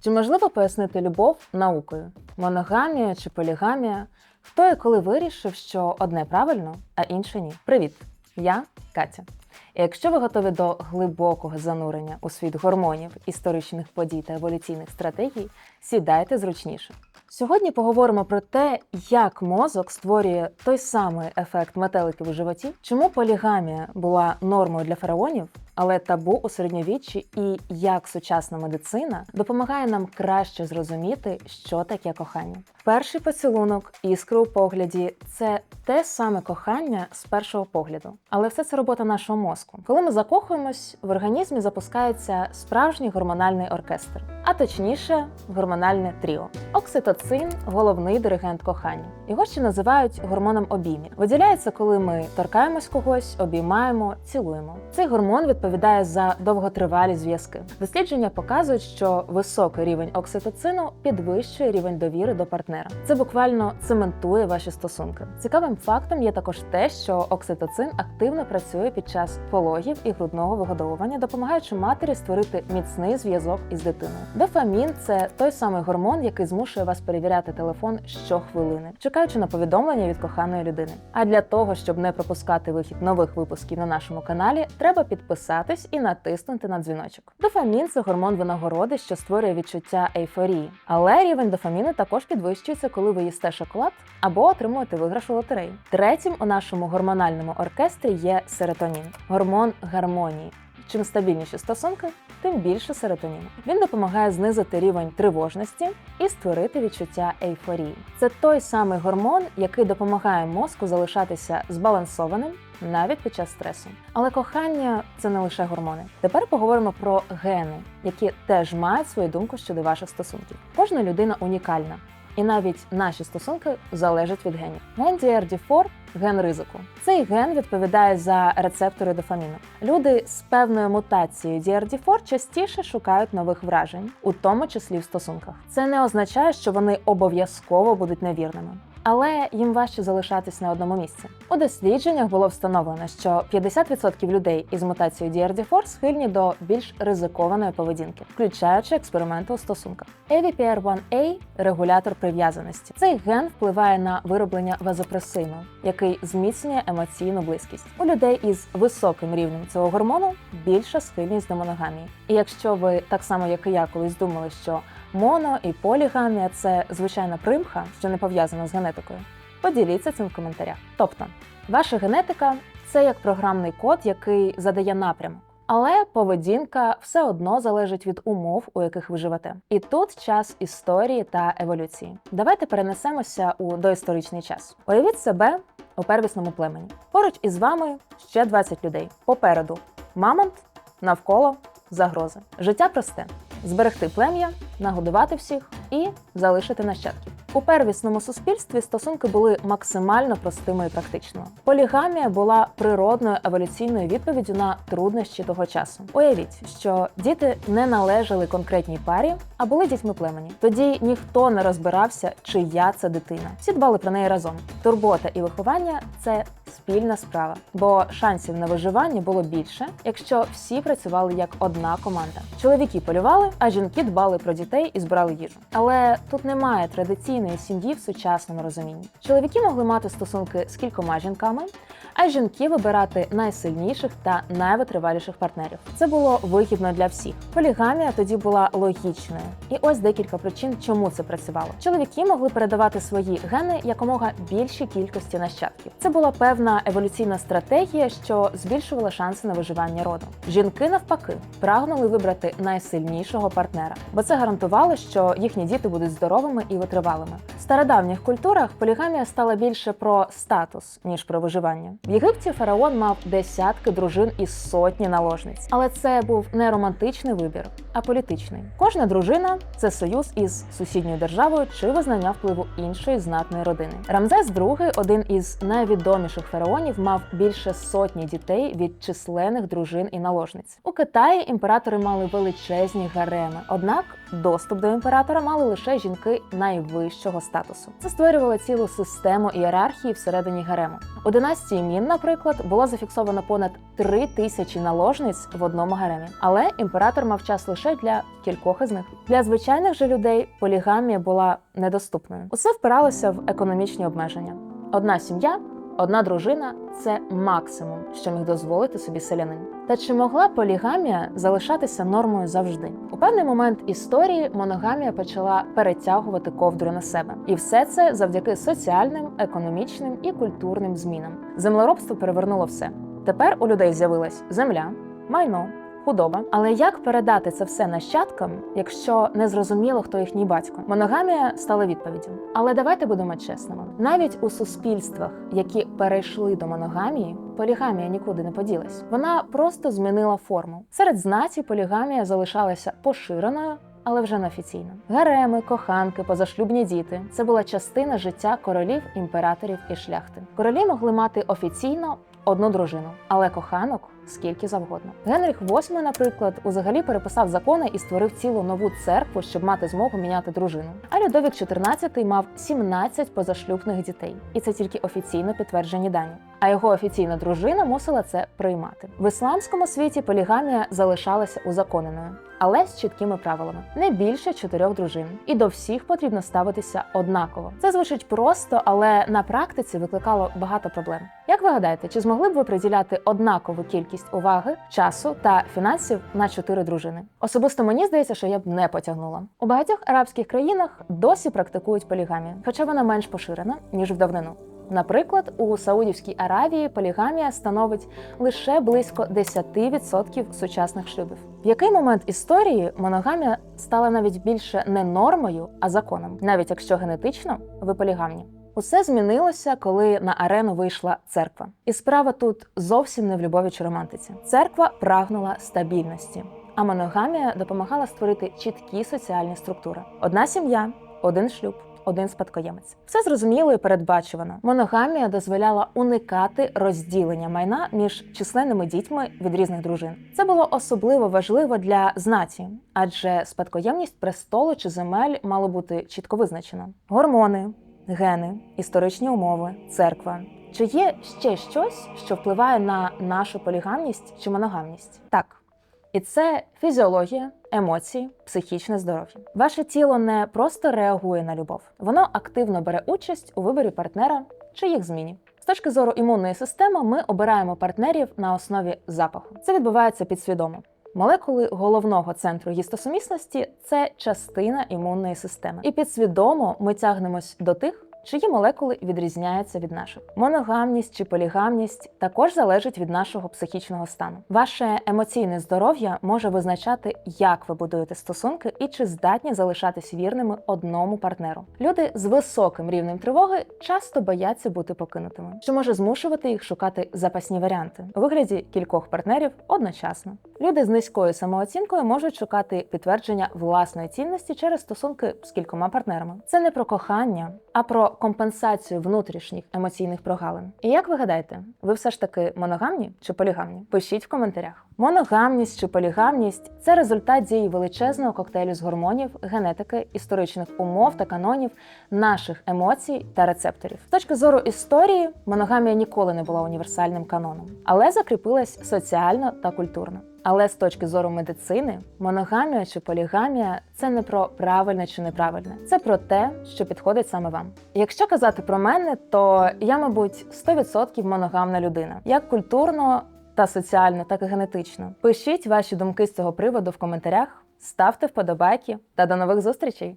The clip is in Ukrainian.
Чи можливо пояснити любов наукою? Моногамія чи полігамія? Хто і коли вирішив, що одне правильно, а інше ні? Привіт! Я Катя. І якщо ви готові до глибокого занурення у світ гормонів, історичних подій та еволюційних стратегій, сідайте зручніше. Сьогодні поговоримо про те, як мозок створює той самий ефект метеликів у животі, чому полігамія була нормою для фараонів, але табу у середньовіччі, і як сучасна медицина допомагає нам краще зрозуміти, що таке кохання. Перший поцілунок, іскри у погляді це те саме кохання з першого погляду, але все це робота нашого мозку. Коли ми закохуємось, в організмі запускається справжній гормональний оркестр, а точніше, гормональне тріо. Окситоцин головний диригент кохання. Його ще називають гормоном обіймів. Виділяється, коли ми торкаємось когось, обіймаємо, цілуємо. Цей гормон відповідає за довготривалі зв'язки. Дослідження показують, що високий рівень окситоцину підвищує рівень довіри до партнера. Це буквально цементує ваші стосунки. Цікавим фактом є також те, що окситоцин активно працює під час пологів і грудного вигодовування, допомагаючи матері створити міцний зв'язок із дитиною. Дофамін це той самий гормон, який змушує вас перевіряти телефон щохвилини, чекаючи на повідомлення від коханої людини. А для того, щоб не пропускати вихід нових випусків на нашому каналі, треба підписатись і натиснути на дзвіночок. Дофамін це гормон винагороди, що створює відчуття ейфорії. Але рівень дофаміну також підвищується, коли ви їсте шоколад або отримуєте виграш у лотереї. Третім у нашому гормональному оркестрі є серотонін, гормон гармонії. Чим стабільніші стосунки, тим більше серотоніну. Він допомагає знизити рівень тривожності і створити відчуття ейфорії. Це той самий гормон, який допомагає мозку залишатися збалансованим навіть під час стресу. Але кохання це не лише гормони. Тепер поговоримо про гени, які теж мають свою думку щодо ваших стосунків. Кожна людина унікальна. І навіть наші стосунки залежать від генів. Ген DRD4 – ген ризику. Цей ген відповідає за рецептори дофаміну. Люди з певною мутацією DRD4 частіше шукають нових вражень, у тому числі в стосунках. Це не означає, що вони обов'язково будуть невірними. Але їм важче залишатись на одному місці. У дослідженнях було встановлено, що 50% людей із мутацією DRD4 схильні до більш ризикованої поведінки, включаючи експерименти у стосунках. AVPR1A – регулятор прив'язаності. Цей ген впливає на вироблення вазопресину, який зміцнює емоційну близькість. У людей із високим рівнем цього гормону більша схильність до моногамії. І якщо ви так само, як і я, колись думали, що моно і полігамія це звичайна примха, що не пов'язана з генетикою, поділіться цим в коментарях. Тобто, ваша генетика це як програмний код, який задає напрямок. Але поведінка все одно залежить від умов, у яких ви живете. І тут час історії та еволюції. Давайте перенесемося у доісторичний час. Уявіть себе у первісному племені. Поруч із вами ще 20 людей. Попереду мамонт, навколо загрози. Життя просте: зберегти плем'я, нагодувати всіх і залишити нащадків. У первісному суспільстві стосунки були максимально простими і практичними. Полігамія була природною еволюційною відповіддю на труднощі того часу. Уявіть, що діти не належали конкретній парі, а були дітьми племені. Тоді ніхто не розбирався, чия це дитина. Всі дбали про неї разом. Турбота і виховання це спільна справа, бо шансів на виживання було більше, якщо всі працювали як одна команда. Чоловіки полювали, а жінки дбали про дітей і збирали їжу. Але тут немає традиційної сім'ї в сучасному розумінні. Чоловіки могли мати стосунки з кількома жінками, а жінки вибирати найсильніших та найвитриваліших партнерів. Це було вигідно для всіх. Полігамія тоді була логічною, і ось декілька причин, чому це працювало. Чоловіки могли передавати свої гени якомога більшій кількості нащадків. Це була певна еволюційна стратегія, що збільшувала шанси на виживання роду. Жінки навпаки прагнули вибрати найсильнішого партнера, бо це гарантувало, що їхні діти будуть здоровими і витривалими. В стародавніх культурах полігамія стала більше про статус ніж про виживання. В Єгипті фараон мав десятки дружин і сотні наложниць, але це був не романтичний вибір, а політичний. Кожна дружина це союз із сусідньою державою чи визнання впливу іншої знатної родини. Рамзес II, один із найвідоміших фараонів, мав більше сотні дітей від численних дружин і наложниць. У Китаї імператори мали величезні гареми, однак доступ до імператора мали лише жінки найвищого статусу. Це створювало цілу систему ієрархії всередині гарему. У династії Мін, наприклад, було зафіксовано понад три тисячі наложниць в одному гаремі, але імператор мав час лише для кількох із них. Для звичайних же людей полігамія була недоступною. Усе впиралося в економічні обмеження. Одна сім'я, одна дружина це максимум, що міг дозволити собі селянин. Та чи могла полігамія залишатися нормою завжди? У певний момент історії моногамія почала перетягувати ковдру на себе, і все це завдяки соціальним, економічним і культурним змінам. Землеробство перевернуло все. Тепер у людей з'явилась земля, майно. Худоба, але як передати це все нащадкам, якщо не зрозуміло, хто їхній батько? Моногамія стала відповіддю. Але давайте будемо чесними: навіть у суспільствах, які перейшли до моногамії, полігамія нікуди не поділась. Вона просто змінила форму. Серед знаті полігамія залишалася поширеною. Але вже неофіційно. Гареми, коханки, позашлюбні діти це була частина життя королів, імператорів і шляхти. Королі могли мати офіційно одну дружину, але коханок скільки завгодно. Генріх VIII, наприклад, узагалі переписав закони і створив цілу нову церкву, щоб мати змогу міняти дружину. А Людовік XIV мав 17 позашлюбних дітей, і це тільки офіційно підтверджені дані. А його офіційна дружина мусила це приймати. В ісламському світі полігамія залишалася узаконеною. Але з чіткими правилами не більше чотирьох дружин, і до всіх потрібно ставитися однаково. Це звучить просто, але на практиці викликало багато проблем. Як ви гадаєте, чи змогли б ви приділяти однакову кількість уваги, часу та фінансів на чотири дружини? Особисто мені здається, що я б не потягнула. У багатьох арабських країнах досі практикують полігамію, хоча вона менш поширена ніж в давнину. Наприклад, у Саудівській Аравії полігамія становить лише близько 10% сучасних шлюбів. В який момент історії моногамія стала навіть більше не нормою, а законом, навіть якщо генетично ви полігамні. Усе змінилося, коли на арену вийшла церква. І справа тут зовсім не в любові чи романтиці. Церква прагнула стабільності, а моногамія допомагала створити чіткі соціальні структури: одна сім'я, один шлюб. Один спадкоємець. Все зрозуміло і передбачувано. Моногамія дозволяла уникати розділення майна між численними дітьми від різних дружин. Це було особливо важливо для знаті, адже спадкоємність престолу чи земель мало бути чітко визначена. Гормони, гени, історичні умови, церква. Чи є ще щось, що впливає на нашу полігамність чи моногамність? Так. І це фізіологія, емоції, психічне здоров'я. Ваше тіло не просто реагує на любов, воно активно бере участь у виборі партнера чи їх зміні. З точки зору імунної системи, ми обираємо партнерів на основі запаху. Це відбувається підсвідомо. Молекули головного центру гістосумісності це частина імунної системи, і підсвідомо ми тягнемось до тих, чиї молекули відрізняються від наших. Моногамність чи полігамність також залежить від нашого психічного стану. Ваше емоційне здоров'я може визначати, як ви будуєте стосунки і чи здатні залишатись вірними одному партнеру. Люди з високим рівнем тривоги часто бояться бути покинутими, що може змушувати їх шукати запасні варіанти у вигляді кількох партнерів одночасно. Люди з низькою самооцінкою можуть шукати підтвердження власної цінності через стосунки з кількома партнерами. Це не про кохання, а про компенсацію внутрішніх емоційних прогалин. І як ви гадаєте, ви все ж таки моногамні чи полігамні? Пишіть в коментарях. Моногамність чи полігамність це результат дії величезного коктейлю з гормонів, генетики, історичних умов та канонів, наших емоцій та рецепторів. З точки зору історії, моногамія ніколи не була універсальним каноном, але закріпилась соціально та культурно. Але з точки зору медицини, моногамія чи полігамія це не про правильне чи неправильне, це про те, що підходить саме вам. Якщо казати про мене, то я, мабуть, 100% моногамна людина, як культурно та соціально, так і генетично. Пишіть ваші думки з цього приводу в коментарях, ставте вподобайки та до нових зустрічей!